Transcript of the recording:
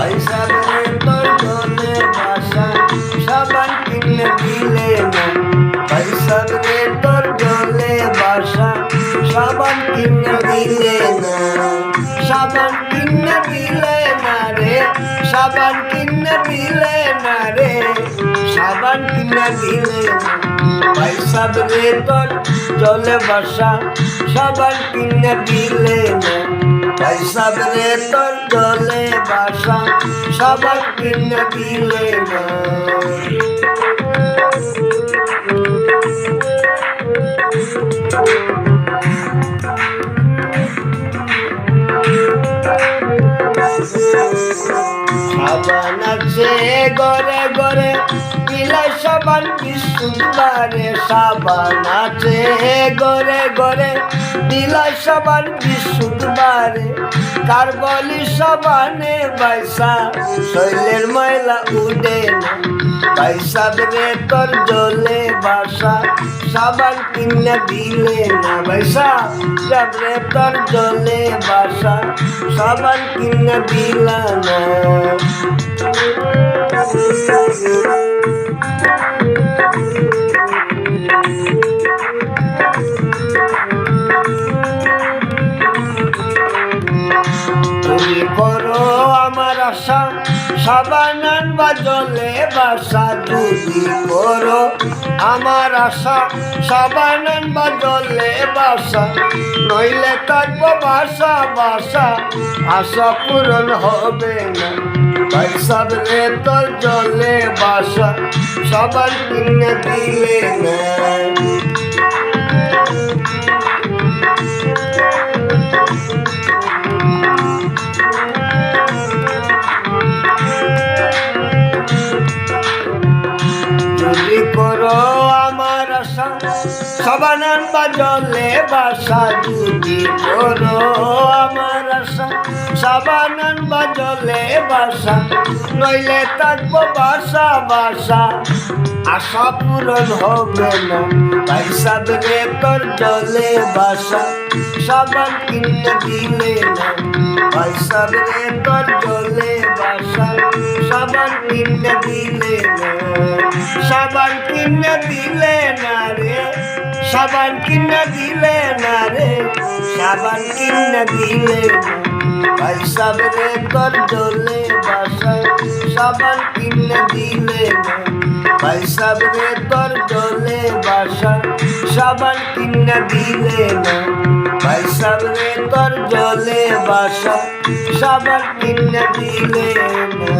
ভাই সাবরে তোর জলে বাসা, সাবান কিনে দিলে না ভাই সাবরে তোর জলে বাসা, সাবান কিনে দিলে না সাবান কিনে দিলে না রে, সাবান কিনে দিলে না রে, সাবান কিনে দিলে ভাই তোর জলে বাসা, সাবান কিনে দিলে না ভাই সাবরে তোর জলে বাসা সাবান কিনে দিলে না। গরে গরে বিলাই সাবান বিশুদ্ধবারে সাবান আছে? গরে গরে বিলাই সাবান বিশুদ্ধবারে কার বলি সাবানে বাইসা, শৈলের ময়লা উঠে না। বাইসা রে তোর জলে বাসা, সাবান কিনে দিলে না। বাইসা রে তোর জলে বাসা, সাবান কিনে দিলা না। আশা সাবানান বা বাসা যদি করো। আমার আশা সাবানান বা বাসা, নইলে থাকব বাসা বাসা। আশা পূরণ হবে না। ভাই সাবরে তোর জলে বাসা কিনে দিলে না। সবানান বা বাসা যদি করো আমার আশা। সাবানান বা বাসা, নইলে থাকব বাসা বাসা। আশা পূরণ হবে না, ভাই সাবরে তোর জলে বাসা। সাবান কিনে দিলে না, ভাই সাবরে তোর জলে বাসা। সাবান কিনে দিলে না, সাবান কিনে দিলে না। সাবান কিনে দিলে না রে, সাবান কিনে দিলে ভাই সাবরে তোর জলে বাসা সাবান কিনে দিলে ভাই সাবরে তোর জলে বাসা সাবান কিনে দিলে না। ভাই সাবরে তোর জলে বাসা সাবান কিনে দিলে না।